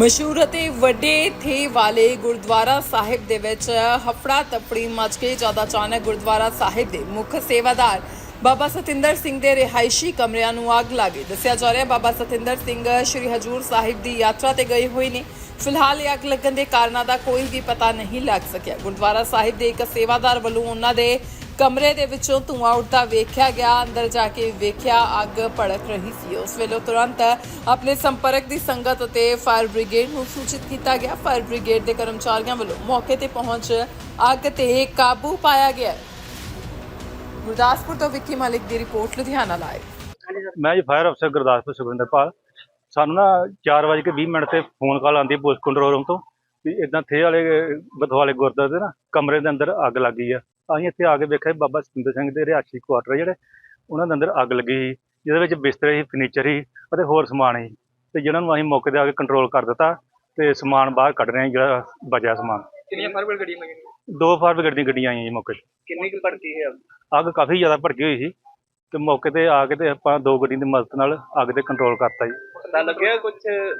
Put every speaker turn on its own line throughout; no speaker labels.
ਮਸ਼ਹੂਰ ਅਤੇ ਵੱਡੇ ਥੇ ਵਾਲੇ ਗੁਰਦੁਆਰਾ ਸਾਹਿਬ ਦੇ ਵਿੱਚ ਹਫੜਾ ਤਫੜੀ ਮਚ ਕੇ ਜ਼ਿਆਦਾ ਅਚਾਨਕ ਗੁਰਦੁਆਰਾ ਸਾਹਿਬ ਦੇ ਮੁੱਖ ਸੇਵਾਦਾਰ ਬਾਬਾ ਸਤਿੰਦਰ ਸਿੰਘ ਦੇ ਰਿਹਾਇਸ਼ੀ ਕਮਰਿਆਂ ਨੂੰ ਅੱਗ ਲੱਗੀ ਦੱਸਿਆ ਜਾ ਰਿਹਾ ਬਾਬਾ ਸਤਿੰਦਰ ਸਿੰਘ ਸ਼੍ਰੀ ਹਜੂਰ ਸਾਹਿਬ ਦੀ ਯਾਤਰਾ ਤੇ ਗਏ ਹੋਏ ਨੇ। ਫਿਲਹਾਲ ਇਹ ਅੱਗ ਲੱਗਣ ਦੇ ਕਾਰਨਾਂ ਦਾ ਕੋਈ ਵੀ ਪਤਾ ਨਹੀਂ ਲੱਗ ਸਕਿਆ। ਗੁਰਦੁਆਰਾ ਸਾਹਿਬ ਦੇ ਇੱਕ ਸੇਵਾਦਾਰ ਵੱਲੋਂ ਉਹਨਾਂ ਦੇ ਕਮਰੇ ਦੇ ਵਿੱਚੋਂ ਧੂੰਆਂ ਉੱਡਦਾ ਵੇਖਿਆ ਗਿਆ, ਅੰਦਰ ਜਾ ਕੇ ਵੇਖਿਆ, ਅੱਗ ਭੜਕ ਰਹੀ ਸੀ। ਉਸ ਵੇਲੇ ਤੁਰੰਤ ਆਪਣੇ ਸੰਪਰਕ ਦੀ ਸੰਗਤ ਅਤੇ ਫਾਇਰ ਬ੍ਰਿਗੇਡ ਨੂੰ ਸੂਚਿਤ ਕੀਤਾ ਗਿਆ। ਫਾਇਰ ਬ੍ਰਿਗੇਡ ਦੇ ਕਰਮਚਾਰੀਆਂ ਵੱਲੋਂ ਮੌਕੇ ਤੇ ਪਹੁੰਚ ਅੱਗ ਤੇ ਕਾਬੂ ਪਾਇਆ ਗਿਆ। ਗੁਰਦਾਸਪੁਰ ਤੋਂ ਵਿੱਕੀ ਮਲਿਕ ਦੀ ਰਿਪੋਰਟ, ਲੁਧਿਆਣਾ ਲਾਈਵ।
ਮੈਂ ਜੀ ਫਾਇਰ ਅਫਸਰ ਗੁਰਦਾਸਪੁਰ ਸੁਖਵਿੰਦਰਪਾਲ ਸਾਨੂੰ ਨਾ 4:20 ਮਿੰਟ ਤੇ ਫੋਨ ਕਾਲ ਆਉਂਦੀ ਪੁਲਿਸ ਕੰਟਰੋਲ ਰੂਮ ਤੋਂ। ਵੀ ਇਦਾਂ ਥੇ ਵਾਲੇ ਬਥਵਾਲੇ ਗੁਰਦੁਆਰੇ ਦੇ ਨਾ ਕਮਰੇ ਦੇ ਅੰਦਰ ਅੱਗ ਲੱਗੀ ਆ। ਅਸੀਂ ਇੱਥੇ ਆ ਕੇ ਵੇਖਿਆ ਬਾਬਾ ਸਤਿੰਦਰ ਸਿੰਘ ਦੇ ਰਿਹਾਇਸ਼ੀ ਕੁਆਟਰ ਜਿਹੜੇ ਉਹਨਾਂ ਦੇ ਅੰਦਰ ਅੱਗ ਲੱਗੀ ਸੀ ਜਿਹਦੇ ਵਿੱਚ ਬਿਸਤਰੇ ਸੀ ਫਰਨੀਚਰ ਸੀ ਅਤੇ ਹੋਰ ਸਮਾਨ ਸੀ। ਤੇ ਜਿਹਨਾਂ ਨੂੰ ਅਸੀਂ ਮੌਕੇ ਤੇ ਆ ਕੇ ਕੰਟਰੋਲ ਕਰ ਦਿੱਤਾ ਤੇ ਸਮਾਨ ਬਾਹਰ ਕੱਢ ਰਹੇ ਹਾਂ ਜਿਹੜਾ ਬਚਿਆ ਸਮਾਨ।
ਕਿੰਨੀਆਂ ਫਾਇਰ ਬ੍ਰਿਗੇਡ ਗੱਡੀਆਂ ਲੱਗੀਆਂ
ਦੋ ਫਾਇਰ ਬ੍ਰਿਗੇਡ ਦੀਆਂ ਗੱਡੀਆਂ ਆਈਆਂ ਜੀ ਮੌਕੇ ਤੇ।
ਕਿੰਨੀ ਕੁ ਭੜਕੀ ਹੈ
ਅੱਗ ਕਾਫੀ ਜ਼ਿਆਦਾ ਭੜਕੀ ਹੋਈ ਸੀ ਤੇ ਮੌਕੇ ਤੇ ਆ ਕੇ ਤੇ ਆਪਾਂ ਦੋ ਗੱਡੀਆਂ ਦੀ ਮਦਦ ਨਾਲ ਅੱਗ ਤੇ ਕੰਟਰੋਲ ਕਰਤਾ ਜੀ।
ਪਤਾ ਲੱਗਿਆ ਕੁਝ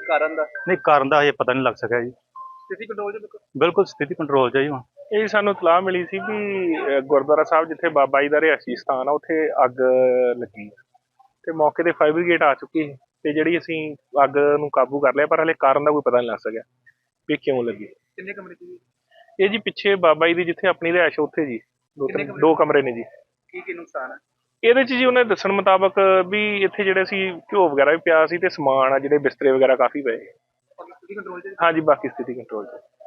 ਕਾਰਨ ਦਾ?
ਨਹੀਂ ਕਾਰਨ ਦਾ ਹਜੇ ਪਤਾ ਨਹੀਂ ਲੱਗ ਸਕਿਆ ਜੀ।
ਸਥਿਤੀ ਕੰਟਰੋਲ ਚ
ਬਿਲਕੁਲ ਸਥਿਤੀ ਕੰਟਰੋਲ 'ਚ ਹੈ ਜੀ ਹੁਣ।
ਇਹ ਸਾਨੂੰ ਇਤਲਾਹ ਮਿਲੀ ਸੀ ਵੀ ਅਹ, ਗੁਰਦੁਆਰਾ ਸਾਹਿਬ ਜਿੱਥੇ ਬਾਬਾ ਜੀ ਦਾ ਰਿਹਾਇਸ਼ੀ ਸਥਾਨ ਆ ਉੱਥੇ ਅੱਗ ਲੱਗੀ ਤੇ ਮੌਕੇ ਤੇ ਫਾਇਰ ਬ੍ਰਿਗੇਡ ਆ ਚੁੱਕੀ ਸੀ ਤੇ ਜਿਹੜੀ ਅਸੀਂ ਅੱਗ ਨੂੰ ਕਾਬੂ ਕਰ ਲਿਆ ਪਰ ਹਲੇ ਕਾਰਨ ਦਾ ਕੋਈ ਪਤਾ ਨਹੀਂ ਲੱਗ ਸਕਿਆ ਵੀ ਕਿਉਂ ਲੱਗੀ।
ਕਿੰਨੇ ਕਮਰੇ ਚ ਜੀ?
ਇਹ ਜੀ ਪਿੱਛੇ ਬਾਬਾ ਜੀ ਦੀ ਜਿੱਥੇ ਆਪਣੀ ਰਿਹਾਇਸ਼ ਆ, ਉੱਥੇ ਜੀ। ਦੋ
ਕਿੰਨੇ ਕਮਰੇ?
ਦੋ ਕਮਰੇ ਨੇ ਜੀ।
ਕੀ ਕੀ ਨੁਕਸਾਨ ਹੈ
ਇਹਦੇ ਚ ਜੀ ਉਹਨੇ ਦੱਸਣ ਮੁਤਾਬਕ ਵੀ ਇੱਥੇ ਜਿਹੜੇ ਸੀ ਘਿਓ ਵਗੈਰਾ ਵੀ ਪਿਆ ਸੀ ਤੇ ਸਮਾਨ ਆ ਜਿਹੜੇ ਬਿਸਤਰੇ ਵਗੈਰਾ ਕਾਫੀ ਪਏ।
ਸਥਿਤੀ ਕੰਟਰੋਲ ਚ
ਹਾਂਜੀ ਬਾਕੀ ਸਥਿਤੀ ਕੰਟਰੋਲ 'ਚ